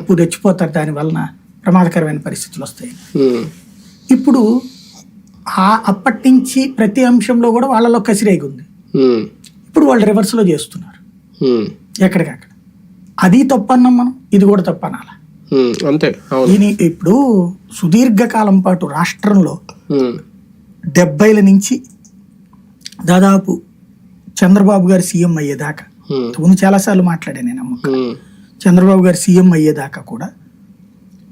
అప్పు తెచ్చిపోతారు దాని వలన ప్రమాదకరమైన పరిస్థితులు వస్తాయి. ఇప్పుడు ఆ అప్పటి నుంచి ప్రతి అంశంలో కూడా వాళ్ళలో కసిరేగి ఉంది ఇప్పుడు వాళ్ళు రివర్స్లో చేస్తున్నారు. ఎక్కడికక్కడ. అది తప్పన్నాం మనం ఇది కూడా తప్పనాల? అంతే. దీని ఇప్పుడు సుదీర్ఘకాలం పాటు రాష్ట్రంలో డెబ్బైల నుంచి దాదాపు చంద్రబాబు గారు సీఎం అయ్యేదాకా ముందు చాలాసార్లు మాట్లాడాను నేను అమ్మ ఉమ్, చంద్రబాబు గారు సీఎం అయ్యేదాకా కూడా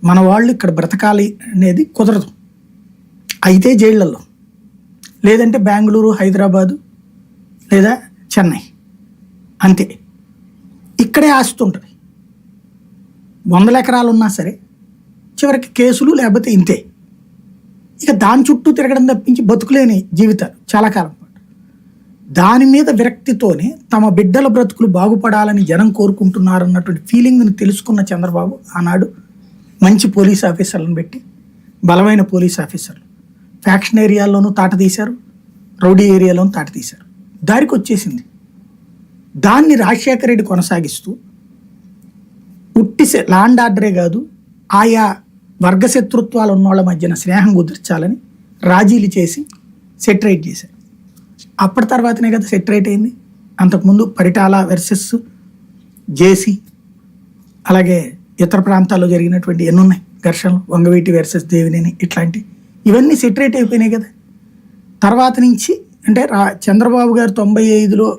మన వాళ్ళు ఇక్కడ బ్రతకాలి అనేది కుదరదు. అయితే జైళ్ళల్లో లేదంటే బెంగళూరు హైదరాబాదు లేదా చెన్నై అంతే. ఇక్కడే ఆస్తుంటుంది వందల ఎకరాలు ఉన్నా సరే చివరికి కేసులు లేకపోతే ఇంతే. ఇక దాని చుట్టూ తిరగడం తప్పించి బతుకులేని జీవితాలు చాలా కాలం. దాని మీద విరక్తితోనే తమ బిడ్డల బ్రతుకులు బాగుపడాలని జనం కోరుకుంటున్నారన్నటువంటి ఫీలింగ్ని తెలుసుకున్న చంద్రబాబు ఆనాడు మంచి పోలీస్ ఆఫీసర్లను పెట్టి బలమైన పోలీస్ ఆఫీసర్లు ఫ్యాక్షన్ ఏరియాల్లోనూ తాట తీశారు రౌడీ ఏరియాలోనూ తాట తీశారు. దారికి వచ్చేసింది. దాన్ని రాజశేఖర రెడ్డి కొనసాగిస్తూ ఉట్టి లాండ్ ఆర్డరే కాదు ఆయా వర్గ శత్రుత్వాలు ఉన్నోళ్ళ మధ్యన స్నేహం కుదిర్చాలని రాజీలు చేసి సెటరేట్ చేశారు. అప్పటి తర్వాతనే కదా సెటరేట్ అయింది. అంతకుముందు పరిటాల వెర్సెస్ జేసీ అలాగే ఇతర ప్రాంతాల్లో జరిగినటువంటి ఎన్నున్నాయి. ఘర్షణలు వంగవీటి వెర్సెస్ దేవినేని ఇట్లాంటి. ఇవన్నీ సెటరేట్ అయిపోయినాయి కదా. తర్వాత నుంచి అంటే రా చంద్రబాబు గారు తొంభై ఐదులో